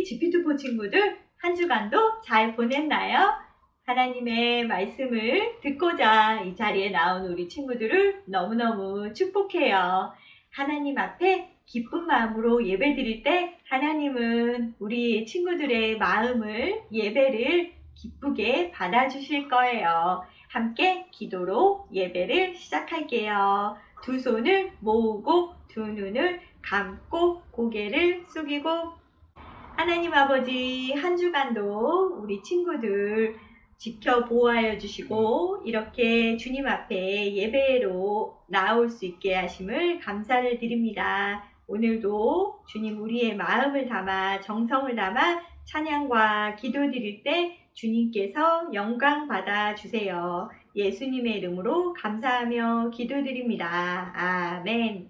우리 GP2포 친구들 한 주간도 잘 보냈나요? 하나님의 말씀을 듣고자 이 자리에 나온 우리 친구들을 너무너무 축복해요. 하나님 앞에 기쁜 마음으로 예배 드릴 때 하나님은 우리 친구들의 마음을 예배를 기쁘게 받아주실 거예요. 함께 기도로 예배를 시작할게요. 두 손을 모으고 두 눈을 감고 고개를 숙이고 하나님 아버지 한 주간도 우리 친구들 지켜 보호하여 주시고 이렇게 주님 앞에 예배로 나올 수 있게 하심을 감사를 드립니다. 오늘도 주님 우리의 마음을 담아 정성을 담아 찬양과 기도 드릴 때 주님께서 영광 받아 주세요. 예수님의 이름으로 감사하며 기도드립니다. 아멘.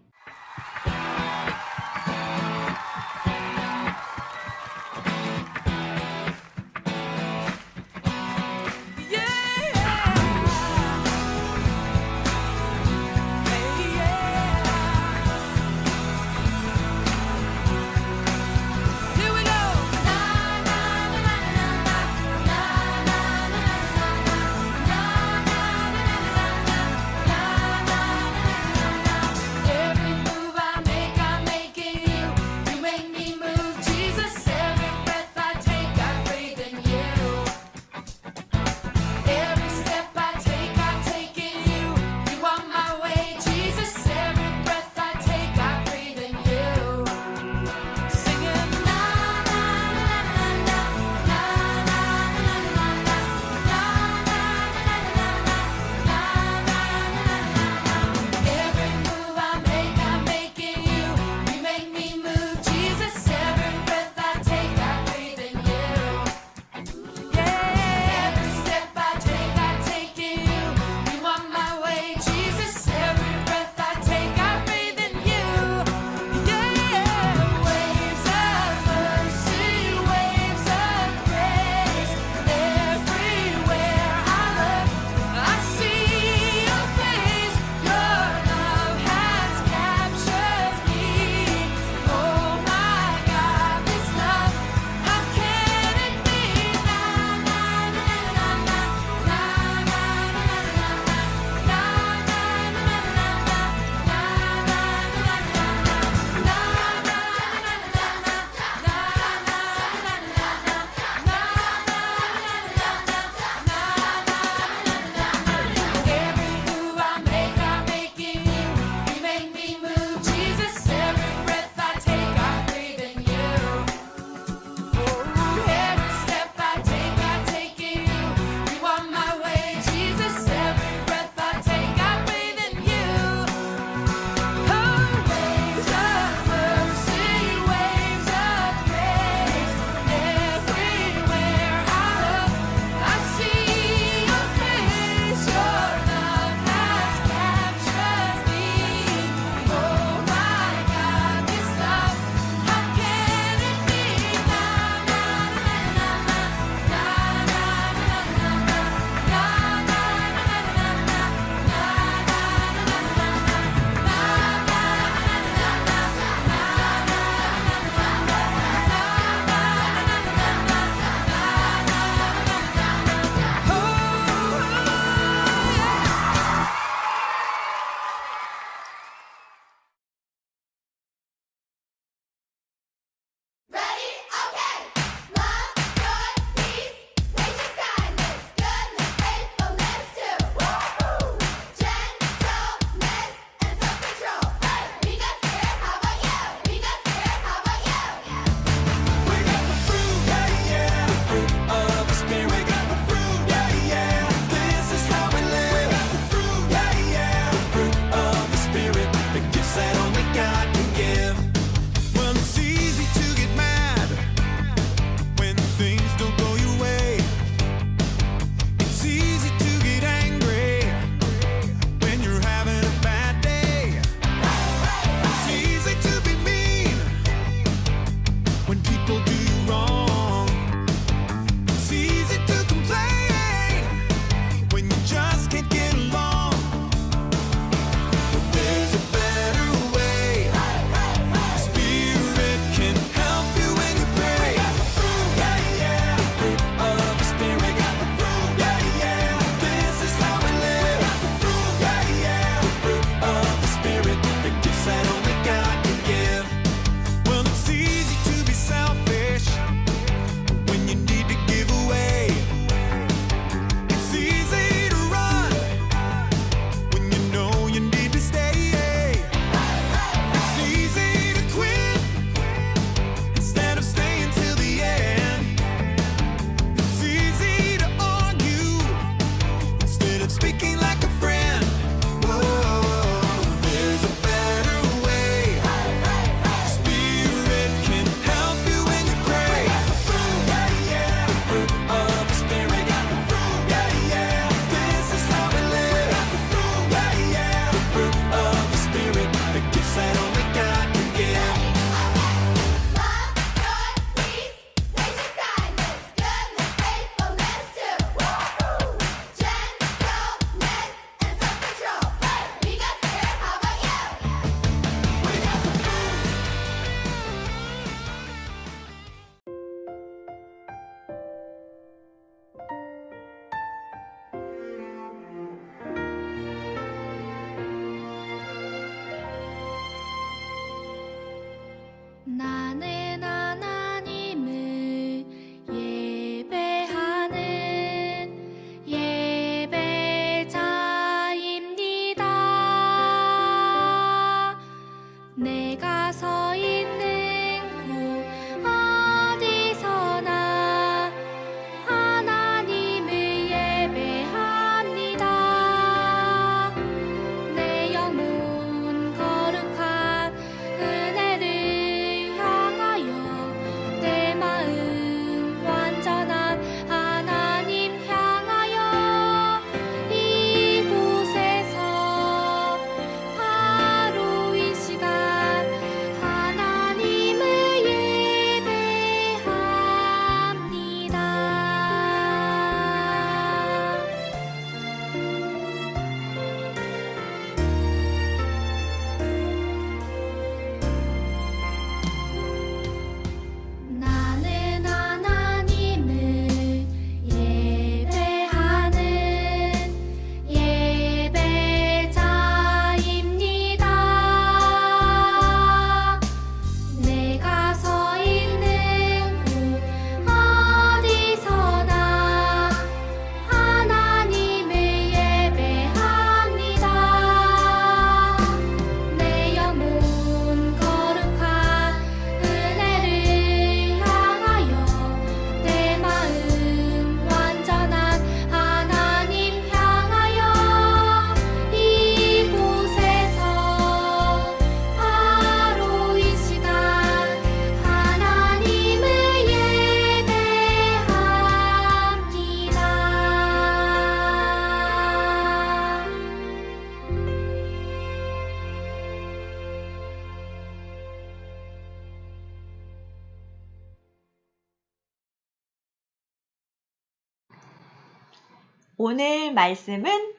오늘 말씀은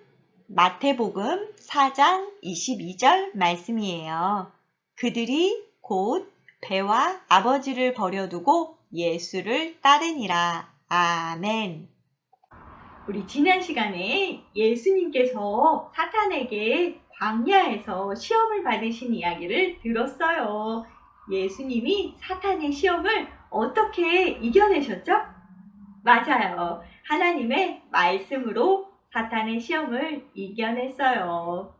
마태복음 4장 22절 말씀이에요. 그들이 곧 배와 아버지를 버려두고 예수를 따르니라. 아멘. 우리 지난 시간에 예수님께서 사탄에게 광야에서 시험을 받으신 이야기를 들었어요. 예수님이 사탄의 시험을 어떻게 이겨내셨죠? 맞아요. 하나님의 말씀으로 사탄의 시험을 이겨냈어요.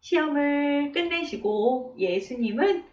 시험을 끝내시고 예수님은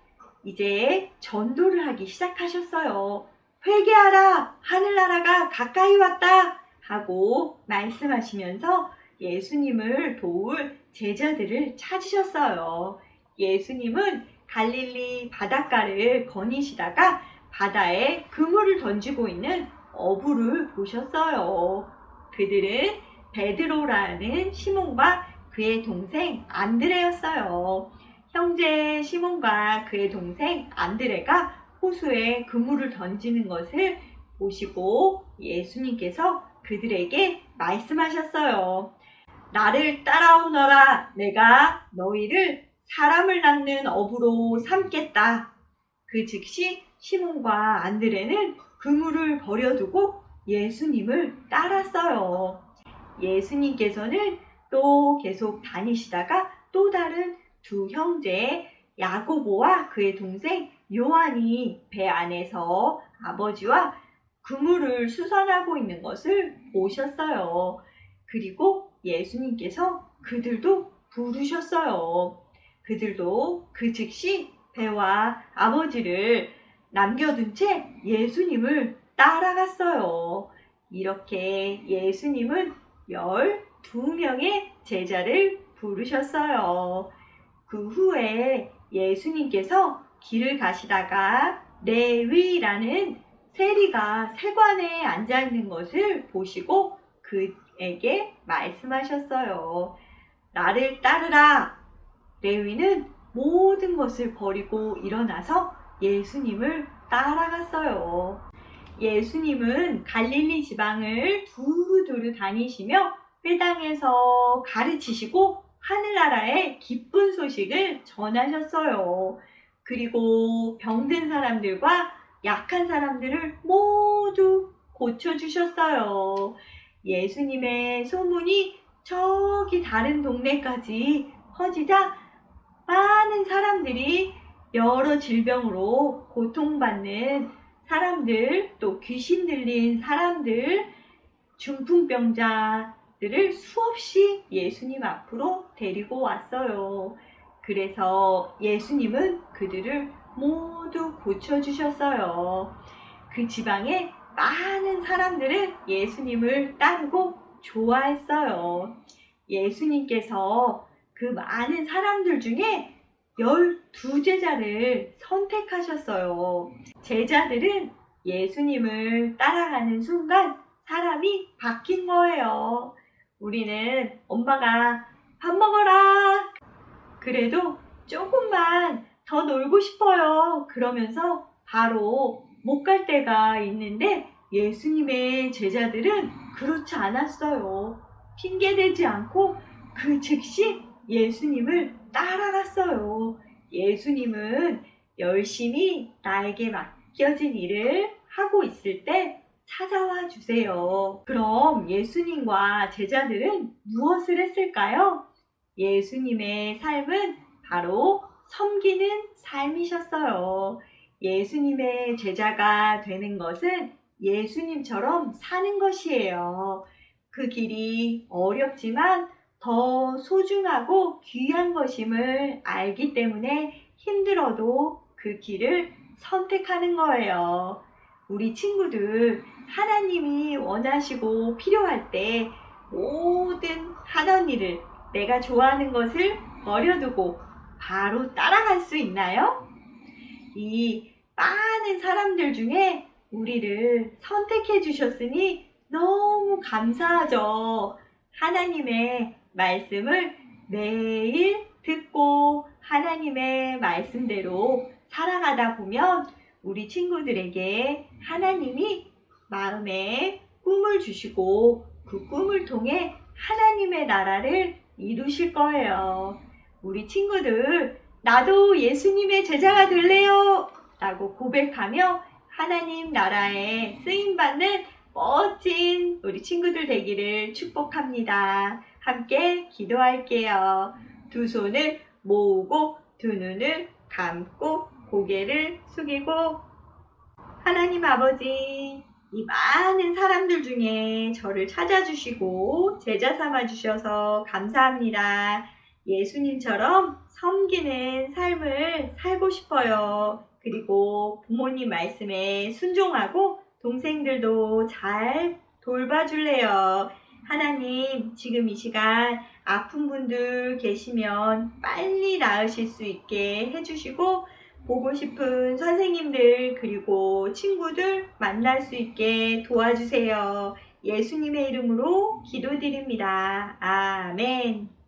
이제 전도를 하기 시작하셨어요. 회개하라! 하늘나라가 가까이 왔다! 하고 말씀하시면서 예수님을 도울 제자들을 찾으셨어요. 예수님은 갈릴리 바닷가를 거니시다가 바다에 그물을 던지고 있는 어부를 보셨어요. 그들은 베드로라는 시몬과 그의 동생 안드레였어요. 형제 시몬과 그의 동생 안드레가 호수에 그물을 던지는 것을 보시고 예수님께서 그들에게 말씀하셨어요. 나를 따라오너라. 내가 너희를 사람을 낚는 어부로 삼겠다. 그 즉시 시몬과 안드레는 그물을 버려두고 예수님을 따랐어요. 예수님께서는 또 계속 다니시다가 또 다른 두 형제 야고보와 그의 동생 요한이 배 안에서 아버지와 그물을 수선하고 있는 것을 보셨어요. 그리고 예수님께서 그들도 부르셨어요. 그들도 그 즉시 배와 아버지를 남겨둔 채 예수님을 따라갔어요. 이렇게 예수님은 12명의 제자를 부르셨어요. 그 후에 예수님께서 길을 가시다가 레위라는 세리가 세관에 앉아 있는 것을 보시고 그에게 말씀하셨어요. 나를 따르라. 레위는 모든 것을 버리고 일어나서 예수님을 따라갔어요. 예수님은 갈릴리 지방을 두루두루 다니시며 회당에서 가르치시고 하늘나라의 기쁜 소식을 전하셨어요. 그리고 병든 사람들과 약한 사람들을 모두 고쳐주셨어요. 예수님의 소문이 저기 다른 동네까지 퍼지자 많은 사람들이 여러 질병으로 고통받는 사람들, 또 귀신 들린 사람들, 중풍병자들을 수없이 예수님 앞으로 데리고 왔어요. 그래서 예수님은 그들을 모두 고쳐주셨어요. 그 지방에 많은 사람들은 예수님을 따르고 좋아했어요. 예수님께서 그 많은 사람들 중에 열두 제자를 선택하셨어요. 제자들은 예수님을 따라가는 순간 사람이 바뀐 거예요. 우리는 엄마가 밥 먹어라. 그래도 조금만 더 놀고 싶어요. 그러면서 바로 못 갈 때가 있는데 예수님의 제자들은 그렇지 않았어요. 핑계대지 않고 그 즉시 예수님을 따라갔어요. 예수님은 열심히 나에게 맡겨진 일을 하고 있을 때 찾아와 주세요. 그럼 예수님과 제자들은 무엇을 했을까요? 예수님의 삶은 바로 섬기는 삶이셨어요. 예수님의 제자가 되는 것은 예수님처럼 사는 것이에요. 그 길이 어렵지만 더 소중하고 귀한 것임을 알기 때문에 힘들어도 그 길을 선택하는 거예요. 우리 친구들, 하나님이 원하시고 필요할 때 모든 하던 일을 내가 좋아하는 것을 버려두고 바로 따라갈 수 있나요? 이 많은 사람들 중에 우리를 선택해 주셨으니 너무 감사하죠. 하나님의 말씀을 매일 듣고 하나님의 말씀대로 살아가다 보면 우리 친구들에게 하나님이 마음에 꿈을 주시고 그 꿈을 통해 하나님의 나라를 이루실 거예요. 우리 친구들, 나도 예수님의 제자가 될래요! 라고 고백하며 하나님 나라에 쓰임받는 멋진 우리 친구들 되기를 축복합니다. 함께 기도할게요. 두 손을 모으고 두 눈을 감고 고개를 숙이고 하나님 아버지 이 많은 사람들 중에 저를 찾아주시고 제자 삼아 주셔서 감사합니다. 예수님처럼 섬기는 삶을 살고 싶어요. 그리고 부모님 말씀에 순종하고 동생들도 잘 돌봐줄래요. 하나님, 지금 이 시간 아픈 분들 계시면 빨리 나으실 수 있게 해주시고, 보고 싶은 선생님들, 그리고 친구들 만날 수 있게 도와주세요. 예수님의 이름으로 기도드립니다. 아멘.